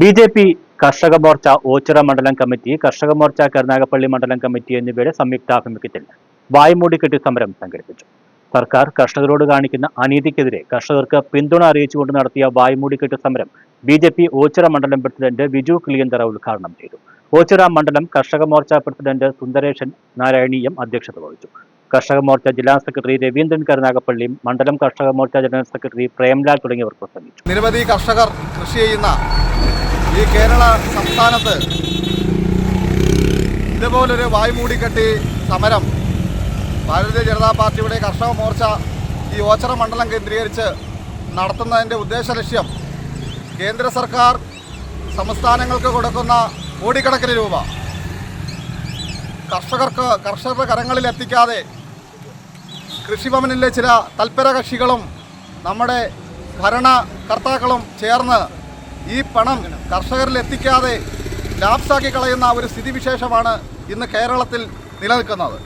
B J P കർഷക മോർച്ച ഓച്ചിറ മണ്ഡലം committee കർഷക മോർച്ച കരുനാഗപ്പള്ളി മണ്ഡലം കമ്മിറ്റി എന്നിവയുടെ സംയുക്താഭിമുഖ്യത്തിൽ വായ്മൂടിക്കെട്ടി സമരം സംഘടിപ്പിച്ചു. സർക്കാർ കർഷകരോട് കാണിക്കുന്ന അനീതിക്കെതിരെ കർഷകർക്ക് പിന്തുണ അറിയിച്ചുകൊണ്ട് നടത്തിയ വായ്മൂടിക്കെട്ട് സമരം ബി ജെ പി ഓച്ചിറ മണ്ഡലം പ്രസിഡന്റ് വിജു കിളിയന്തറ ഉദ്ഘാടനം ചെയ്തു. ഓച്ചിറ മണ്ഡലം കർഷക മോർച്ച പ്രസിഡന്റ് സുന്ദരേശൻ നാരായണീയം അധ്യക്ഷത വഹിച്ചു. കർഷക മോർച്ച ജില്ലാ സെക്രട്ടറി രവീന്ദ്രൻ കരുനാഗപ്പള്ളിയും മണ്ഡലം കർഷക മോർച്ച ജനറൽ സെക്രട്ടറി പ്രേംലാൽ തുടങ്ങിയവർ പ്രസംഗിച്ചു. നിരവധി കർഷകർ കൃഷി ചെയ്യുന്ന ഈ കേരള സംസ്ഥാനത്ത് ഇതുപോലൊരു വായ്മൂടിക്കെട്ടി സമരം ഭാരതീയ ജനതാ പാർട്ടിയുടെ കർഷക മോർച്ച ഈ ഓച്ചറ മണ്ഡലം കേന്ദ്രീകരിച്ച് നടത്തുന്നതിന്റെ ഉദ്ദേശ ലക്ഷ്യം കേന്ദ്ര സർക്കാർ സംസ്ഥാനങ്ങൾക്ക് കൊടുക്കുന്ന കോടിക്കണക്കിന് രൂപ കർഷകർക്ക് കർഷകരുടെ കരങ്ങളിൽ എത്തിക്കാതെ കൃഷിഭവനിലെ ചില തൽപര കക്ഷികളും നമ്മുടെ ഭരണകർത്താക്കളും ചേർന്ന് ഈ പണം കർഷകരിൽ എത്തിക്കാതെ ലാപ്സാക്കി കളയുന്ന ഒരു സ്ഥിതിവിശേഷമാണ് ഇന്ന് കേരളത്തിൽ നിലനിൽക്കുന്നത്.